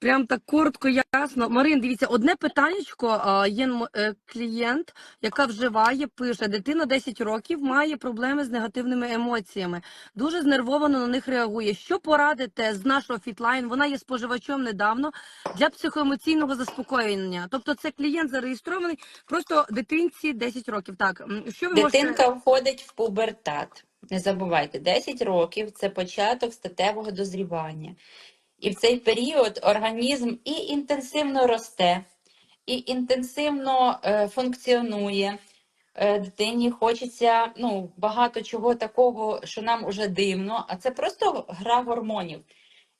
Прям так коротко, ясно. Марин, дивіться, одне питаннячко. Є е, клієнт, яка вживає, пише, дитина 10 років має проблеми з негативними емоціями. Дуже знервовано на них реагує. Що порадите з нашого фітлайн? Вона є споживачом недавно для психоемоційного заспокоєння. Тобто це клієнт зареєстрований, просто дитинці 10 років. Так, що ви можете... Дитинка входить в пубертат. Не забувайте, 10 років це початок статевого дозрівання. І в цей період організм і інтенсивно росте, і інтенсивно е, функціонує. Е, дитині хочеться ну, багато чого такого, що нам уже дивно, а це просто гра гормонів.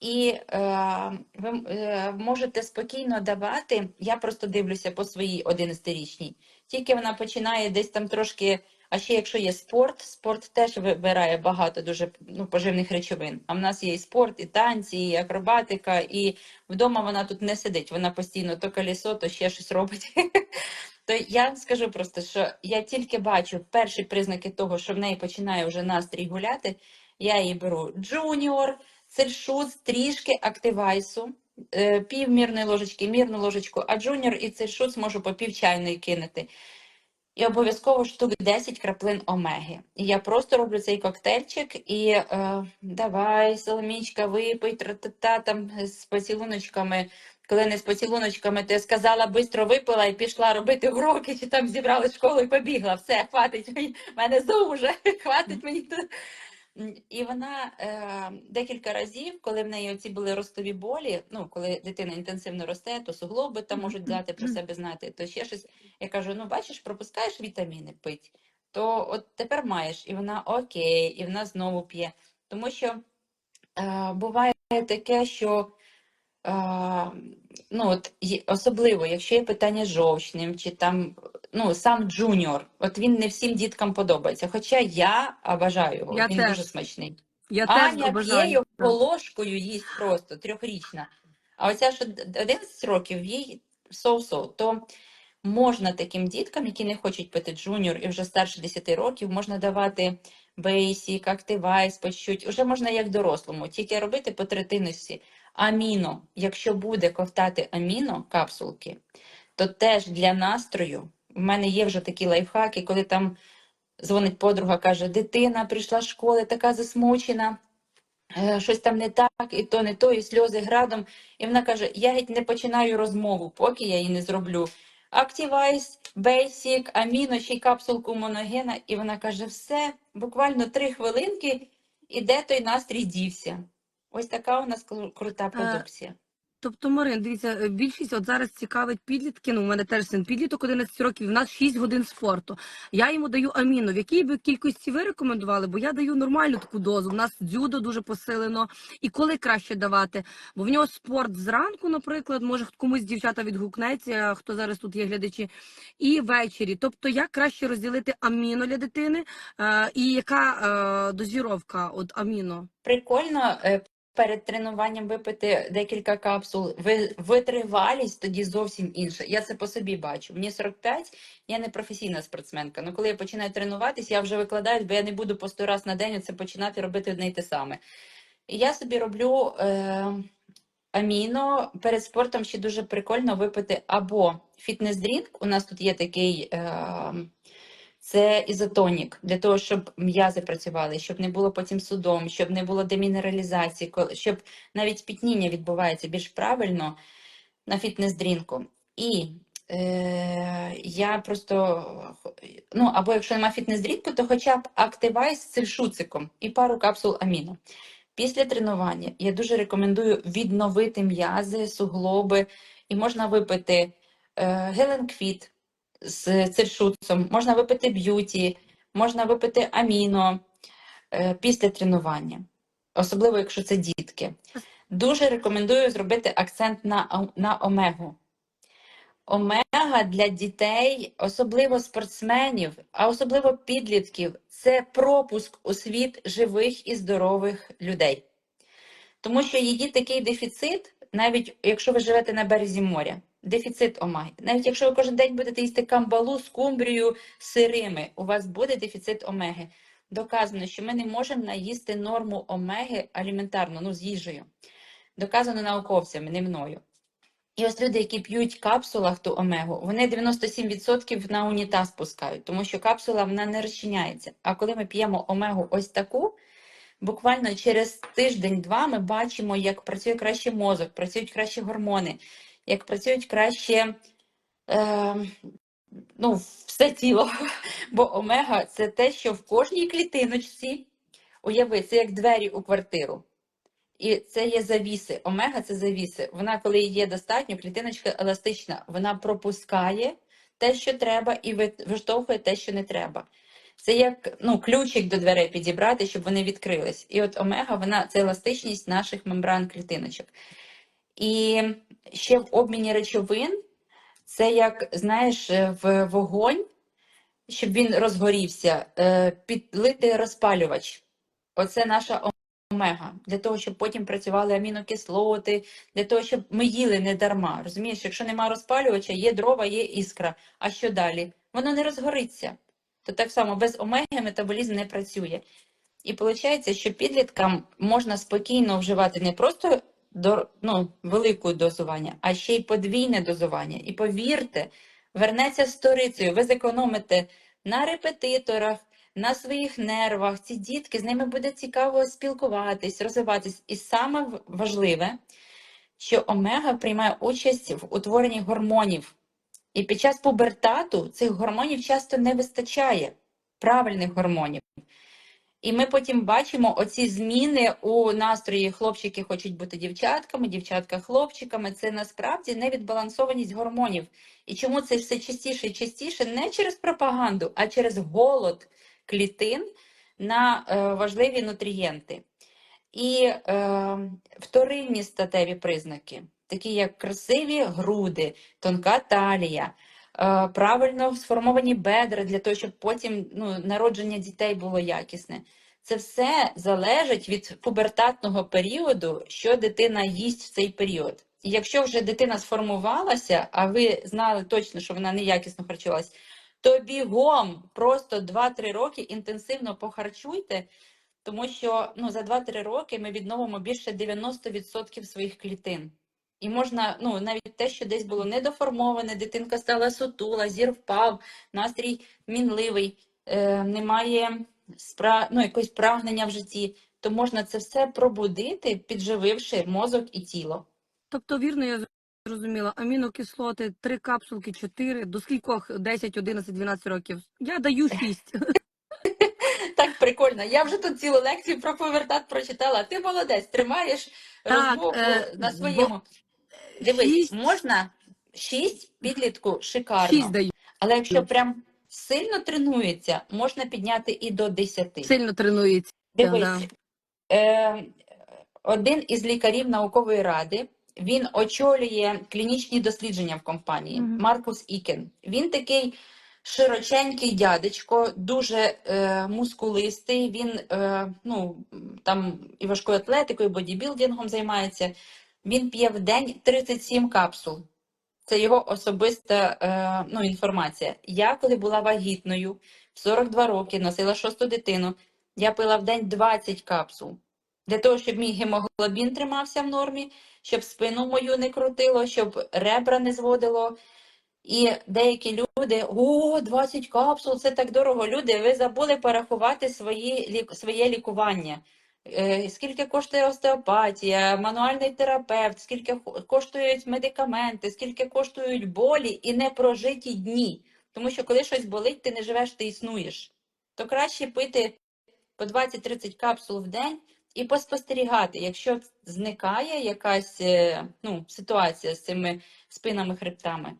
І е, ви е, можете спокійно давати. Я просто дивлюся по своїй 11-річній. Тільки вона починає десь там трошки. А ще якщо є спорт, спорт теж вибирає багато дуже ну, поживних речовин. А в нас є і спорт, і танці, і акробатика, і вдома вона тут не сидить. Вона постійно то колесо, то ще щось робить. То я скажу просто, що я тільки бачу перші признаки того, що в неї починає вже настрій гуляти. Я її беру джуніор, цельшут, трішки активайсу, е, пів мірної ложечки, мірну ложечку, а джуніор і цельшут зможу по пів кинути. І обов'язково штук 10 краплин омеги. І я просто роблю цей коктейльчик і е, давай, Соломічка, випий, тра-та-та, там з поцілуночками. Коли не з поцілуночками, то я сказала, бистро випила і пішла робити уроки, чи там зібрали школу і побігла. Все, хватить мені, мене знову уже, хватить мені тут. І вона е, декілька разів, коли в неї оці були ростові болі, ну коли дитина інтенсивно росте, то суглоби там можуть дати про себе знати, то ще щось. Я кажу: ну бачиш, пропускаєш вітаміни пить, то от тепер маєш, і вона окей, і вона знову п'є. Тому що е, буває таке, що е, ну, от, особливо, якщо є питання з жовчним, чи там ну, сам джуніор, от він не всім діткам подобається. Хоча я обожаю його, Я він теж. дуже смачний. Я теж Аня п'є обожаю. його ложкою, їсть просто трьохрічна. А оця що 11 років, їй соу-соу. То можна таким діткам, які не хочуть пити джуніор і вже старше 10 років, можна давати бейсік, активайс, по чуть. Уже можна як дорослому, тільки робити по третинності. Аміно, якщо буде ковтати аміно капсулки, то теж для настрою. В мене є вже такі лайфхаки, коли там дзвонить подруга, каже: дитина прийшла з школи, така засмучена, е, щось там не так, і то не то, і сльози градом. І вона каже: Я геть не починаю розмову, поки я її не зроблю. Activize, Basic, Аміно, ще й капсулку моногена. І вона каже: все, буквально три хвилинки, і де той настрій дівся. Ось така у нас крута продукція. Тобто, Марин, дивіться, е, більшість от зараз цікавить підлітки. Ну, у мене теж син підліток 11 років. У нас 6 годин спорту. Я йому даю аміно. В якій би кількості ви рекомендували? Бо я даю нормальну таку дозу. У нас дзюдо дуже посилено. І коли краще давати? Бо в нього спорт зранку, наприклад, може комусь дівчата відгукнеться, хто зараз тут є глядачі, і ввечері. Тобто, як краще розділити аміно для дитини, е, і яка е, дозіровка от аміно? Прикольно перед тренуванням випити декілька капсул. Ви- Витривалість тоді зовсім інша. Я це по собі бачу. Мені 45, я не професійна спортсменка. Ну коли я починаю тренуватись, я вже викладаю, бо я не буду по 100 раз на день це починати робити одне й те саме. Я собі роблю е, аміно. Перед спортом ще дуже прикольно випити або фітнес-дрінк. У нас тут є такий. Е, це ізотонік для того, щоб м'язи працювали, щоб не було потім судом, щоб не було демінералізації, щоб навіть пітніння відбувається більш правильно на фітнес-дрінку. І е, я просто, ну або якщо немає фітнес-дрінку, то хоча б активайз з цельшуциком і пару капсул аміно. Після тренування я дуже рекомендую відновити м'язи, суглоби, і можна випити е, геленквіт з циршуцом, можна випити б'юті, можна випити аміно е, після тренування, особливо якщо це дітки. Дуже рекомендую зробити акцент на, на омегу. Омега для дітей, особливо спортсменів, а особливо підлітків, це пропуск у світ живих і здорових людей. Тому що її такий дефіцит, навіть якщо ви живете на березі моря, дефіцит омеги. Навіть якщо ви кожен день будете їсти камбалу, скумбрію сирими, у вас буде дефіцит омеги. Доказано, що ми не можемо наїсти норму омеги аліментарно, ну з їжею. доказано науковцями, не мною. І ось люди, які п'ють капсулах ту омегу, вони 97% на унітаз пускають, тому що капсула вона не розчиняється. А коли ми п'ємо омегу ось таку, буквально через тиждень-два ми бачимо, як працює краще мозок, працюють краще гормони, як працюють краще е, ну, все тіло. Бо омега це те, що в кожній клітиночці, уяви, це як двері у квартиру. І це є завіси. Омега це завіси. Вона, коли її є достатньо, клітиночка еластична, вона пропускає те, що треба, і виштовхує те, що не треба. Це як ну, ключик до дверей підібрати, щоб вони відкрились. І от омега, вона це еластичність наших мембран клітиночок. І ще в обміні речовин, це як, знаєш, е, в вогонь, щоб він розгорівся, е, підлити розпалювач. Оце наша омега, для того, щоб потім працювали амінокислоти, для того, щоб ми їли не дарма. Розумієш, якщо нема розпалювача, є дрова, є іскра. А що далі? Воно не розгориться. То так само без омеги метаболізм не працює. І виходить, що підліткам можна спокійно вживати не просто до, ну, велике дозування, а ще й подвійне дозування. І повірте, вернеться сторицею, ви зекономите на репетиторах, на своїх нервах. Ці дітки, з ними буде цікаво спілкуватись, розвиватись. І саме важливе, що омега приймає участь в утворенні гормонів. І під час пубертату цих гормонів часто не вистачає, правильних гормонів. І ми потім бачимо оці зміни у настрої. Хлопчики хочуть бути дівчатками, дівчатка хлопчиками. Це насправді невідбалансованість гормонів. І чому це все частіше і частіше не через пропаганду, а через голод клітин на е, важливі нутрієнти. І е, вторинні статеві признаки, такі як красиві груди, тонка талія, правильно сформовані бедра для того, щоб потім ну, народження дітей було якісне. Це все залежить від пубертатного періоду, що дитина їсть в цей період. І якщо вже дитина сформувалася, а ви знали точно, що вона неякісно харчувалась, то бігом просто 2-3 роки інтенсивно похарчуйте, тому що ну, за 2-3 роки ми відновимо більше 90% своїх клітин. І можна, ну, навіть те, що десь було недоформоване, дитинка стала сутула, зір впав, настрій мінливий, е, немає спра... ну, якогось прагнення в житті, то можна це все пробудити, піджививши мозок і тіло. Тобто, вірно, я зрозуміла, амінокислоти, три капсулки, чотири, до скількох 10, 11, 12 років. Я даю 6. Так прикольно. Я вже тут цілу лекцію про повертат прочитала. Ти молодець, тримаєш розмову е, на своєму. Дивись, шість- можна шість підлітку шикарно. 6 даю. Але якщо прям сильно тренується, можна підняти і до 10. Сильно тренується. Дивись, да. е, один із лікарів наукової ради, він очолює клінічні дослідження в компанії, Мгм. Маркус Ікен. Він такий широченький дядечко, дуже е, мускулистий. Він е, ну, там і важкою атлетикою, і бодібілдингом займається. Він п'є в день 37 капсул. Це його особиста е, ну, інформація. Я, коли була вагітною, в 42 роки, носила шосту дитину, я пила в день 20 капсул. Для того, щоб мій гемоглобін тримався в нормі, щоб спину мою не крутило, щоб ребра не зводило. І деякі люди, о, 20 капсул, це так дорого. Люди, ви забули порахувати свої, своє лікування. Е, Скільки коштує остеопатія, мануальний терапевт, скільки коштують медикаменти, скільки коштують болі і непрожиті дні. Тому що коли щось болить, ти не живеш, ти існуєш. То краще пити по 20-30 капсул в день і поспостерігати, якщо зникає якась е, ну, ситуація з цими спинами, хребтами,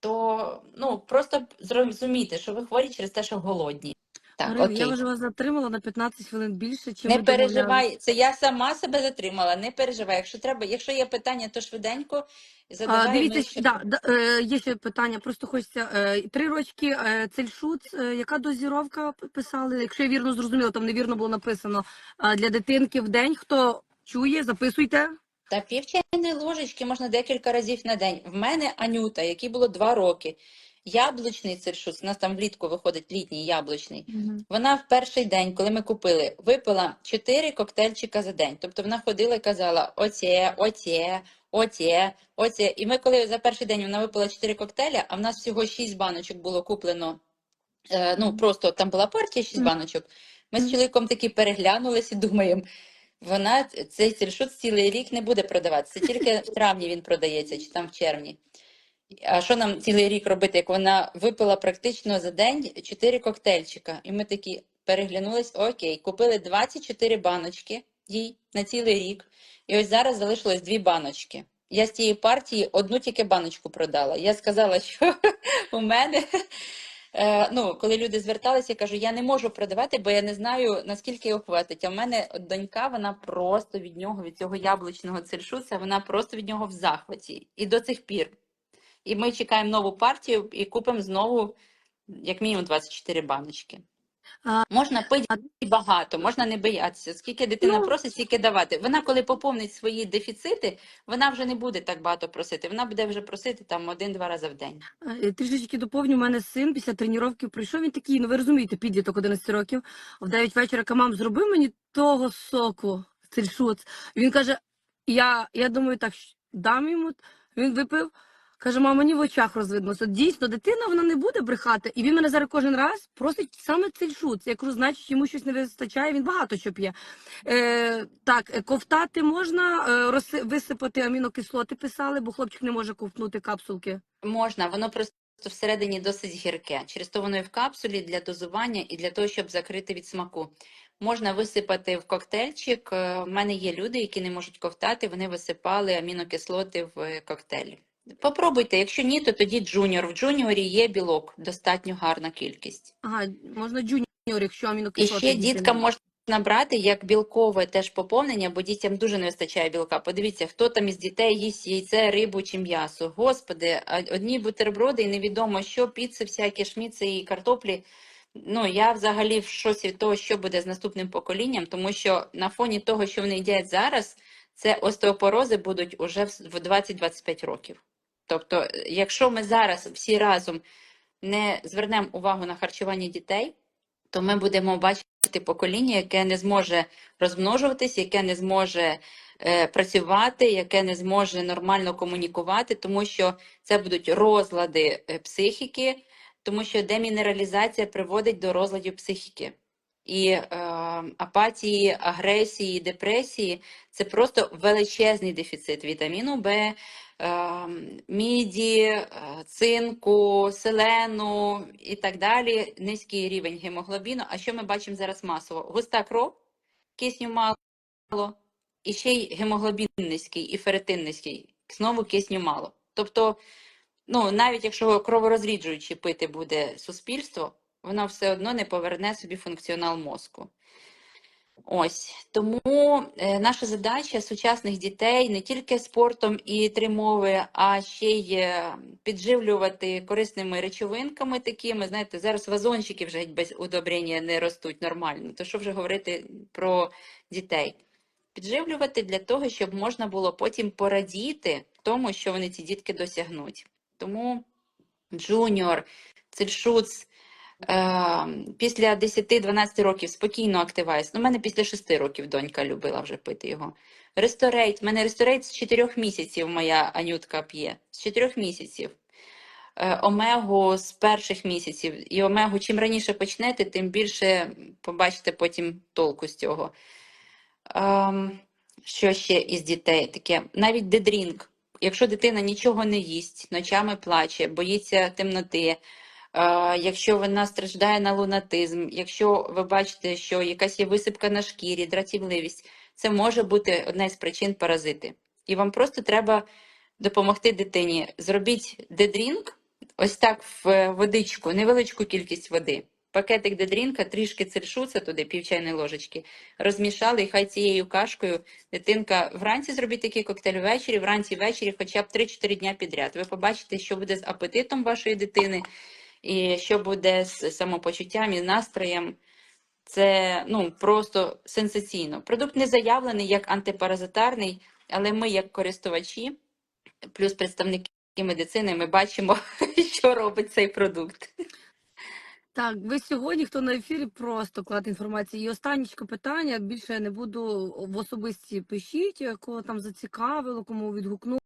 то ну, просто зрозуміти, що ви хворі через те, що голодні. Так, Марина, окей. я вже вас затримала на 15 хвилин більше, чим Не переживай, це я сама себе затримала, не переживай. Якщо треба, якщо є питання, то швиденько задавай. А, дивіться, ще- да, да, е, є ще питання. Просто хочеться е, три рочки е, цельшут. Е, яка дозіровка писали? Якщо я вірно зрозуміла, там невірно було написано для дитинки в день. Хто чує, записуйте. Та пів чайної ложечки можна декілька разів на день. В мене Анюта, якій було два роки. Яблучний циршус, у нас там влітку виходить літній яблучний. Вона в перший день, коли ми купили, випила 4 коктейльчика за день. Тобто вона ходила і казала: оце, оце, оце, оце. І ми, коли за перший день вона випила 4 коктейля, а в нас всього 6 баночок було куплено. Е, ну, просто там була партія 6 Мгм. баночок. Ми з чоловіком такі переглянулись і думаємо. Вона цей циршут цілий рік не буде продаватися. Тільки в травні він продається, чи там в червні. А що нам цілий рік робити, як вона випила практично за день 4 коктейльчика? І ми такі переглянулись, окей, купили 24 баночки їй на цілий рік. І ось зараз залишилось дві баночки. Я з цієї партії одну тільки баночку продала. Я сказала, що у мене, е, ну, коли люди зверталися, я кажу, я не можу продавати, бо я не знаю, наскільки його хватить. А в мене донька, вона просто від нього, від цього яблучного циршуса, вона просто від нього в захваті. І до цих пір. І ми чекаємо нову партію і купимо знову як мінімум 24 баночки. А- Можна пити а- багато, можна не боятися. Скільки дитина Ну. просить, стільки давати. Вона, коли поповнить свої дефіцити, вона вже не буде так багато просити. Вона буде вже просити там один-два рази в день. Е, Трішечки доповню, у мене син після тренування прийшов, він такий, ну ви розумієте, підліток 11 років, в 9 вечора каже, мам, зроби мені того соку, цельшуц. Він каже, я, я думаю, так, дам йому, він випив, каже, мама, мені в очах розвидно. Дійсно, дитина вона не буде брехати, і він мене зараз кожен раз просить саме цельшуц. Я кажу, значить, йому щось не вистачає, він багато що п'є. Е, так, е, ковтати можна, е, висипати амінокислоти писали, бо хлопчик не може ковтнути капсулки. Можна, воно просто всередині досить гірке. Через то воно і в капсулі для дозування і для того, щоб закрити від смаку. Можна висипати в коктейльчик. Е, У мене є люди, які не можуть ковтати, вони висипали амінокислоти в е, коктейль. Попробуйте, якщо ні, то тоді джуніор. В джуніорі є білок, достатньо гарна кількість. Ага, можна джуніор, якщо І ще діткам можна брати як білкове теж поповнення, бо дітям дуже не вистачає білка. Подивіться, хто там із дітей їсть яйце, рибу чи м'ясо. Господи, одні бутерброди і невідомо що, піци, всякі шміци і картоплі. Ну, я взагалі в шоці від того, що буде з наступним поколінням, тому що на фоні того, що вони їдять зараз, це остеопорози будуть уже в 20-25 років. Тобто, е, якщо ми зараз всі разом не звернемо увагу на харчування дітей, то ми будемо бачити покоління, яке не зможе розмножуватись, яке не зможе е, працювати, яке не зможе нормально комунікувати, тому що це будуть розлади е, психіки, тому що демінералізація приводить до розладів психіки. І е, апатії, агресії, депресії це просто величезний дефіцит вітаміну Б, е, міді, цинку, селену і так далі. Низький рівень гемоглобіну. А що ми бачимо зараз масово? Густа кров, кисню мало, і ще й гемоглобін низький, і ферритин низький. Знову кисню мало. Тобто, ну, навіть якщо кроворозріджуючи пити буде суспільство, воно все одно не поверне собі функціонал мозку. Ось тому е, наша задача сучасних дітей не тільки спортом і три мови, а ще й е, підживлювати корисними речовинками такими. Знаєте, зараз вазончики вже без удобрення не ростуть нормально. То що вже говорити про дітей? Підживлювати для того, щоб можна було потім порадіти тому, що вони ці дітки досягнуть. Тому джуніор, цельшуц, після 10-12 років спокійно активайс. Ну, мене після 6 років донька любила вже пити його. Ресторейт. У мене ресторейт з 4 місяців моя Анютка п'є. З 4 місяців. Е, Омегу з перших місяців. І омегу, чим раніше почнете, тим більше побачите потім толку з цього. Ем, що ще із дітей таке? Навіть дедрінк. Якщо дитина нічого не їсть, ночами плаче, боїться темноти, якщо вона страждає на лунатизм, якщо ви бачите, що якась є висипка на шкірі, дратівливість, це може бути одна із причин паразити. І вам просто треба допомогти дитині. Зробіть дедрінк, ось так в водичку, невеличку кількість води. Пакетик дедрінка, трішки циршуца туди, пів ложечки, розмішали, і хай цією кашкою дитинка вранці зробіть такий коктейль ввечері, вранці ввечері, хоча б 3-4 дня підряд. Ви побачите, що буде з апетитом вашої дитини, і що буде з самопочуттям і настроєм. Це ну, просто сенсаційно. Продукт не заявлений як антипаразитарний, але ми, як користувачі, плюс представники медицини, ми бачимо, що робить цей продукт. Так, ви сьогодні, хто на ефірі, просто клад інформації. І останнє питання. Більше я не буду в особисті пишіть, кого там зацікавило, кому відгукнуло.